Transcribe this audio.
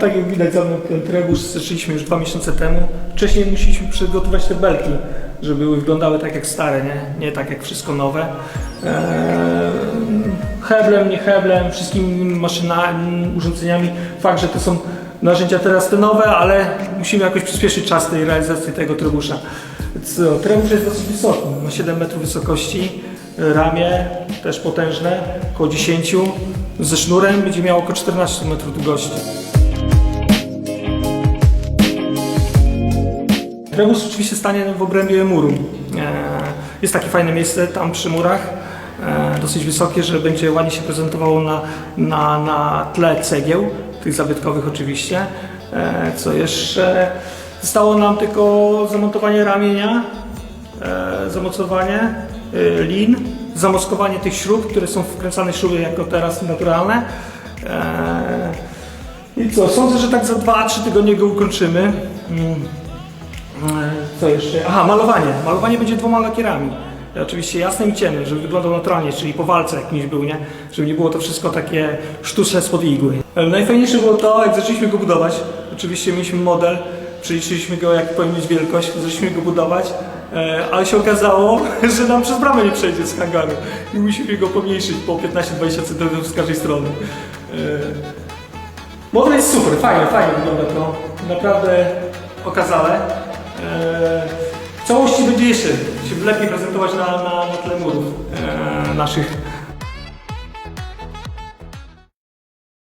Tak jak widać ten trebusz zaczęliśmy już dwa miesiące temu. Wcześniej musieliśmy przygotować te belki, żeby wyglądały tak jak stare, nie, nie tak jak wszystko nowe. Eee, heblem, nie heblem, wszystkimi maszynami, urządzeniami. Fakt, że to są narzędzia teraz te nowe, ale musimy jakoś przyspieszyć czas tej realizacji tego trebusza. Co, trebusz jest dosyć wysoki, ma 7 metrów wysokości, ramię też potężne, około 10, ze sznurem będzie miało około 14 metrów długości. Trebus oczywiście stanie w obrębie muru. E, Jest takie fajne miejsce tam przy murach, e, dosyć wysokie, że będzie ładnie się prezentowało na, na, na tle cegieł, tych zabytkowych oczywiście. E, Co jeszcze? Zostało nam tylko zamontowanie ramienia, zamocowanie lin, zamoskowanie tych śrub, które są wkręcane śruby jako teraz naturalne. I co, sądzę, że tak za 2-3 tygodnie go ukończymy. E, Co jeszcze? Aha, malowanie. Malowanie będzie dwoma lakierami. E, Oczywiście jasnym i ciemnym, żeby wyglądał naturalnie, czyli po walce jakimś był, nie? Żeby nie było to wszystko takie sztuczne spod igły. E, Najfajniejsze było to, jak zaczęliśmy go budować. Oczywiście mieliśmy model, przeliczyliśmy go, jak powinien wielkość, zaczęliśmy go budować, ale się okazało, że nam przez bramę nie przejdzie z hangaru i musimy go pomniejszyć po 15-20 cm z każdej strony. Model jest super, fajnie, fajnie wygląda to. Naprawdę okazale. Eee, w całości będzie jeszcze się lepiej prezentować na, na, na tle murów eee, naszych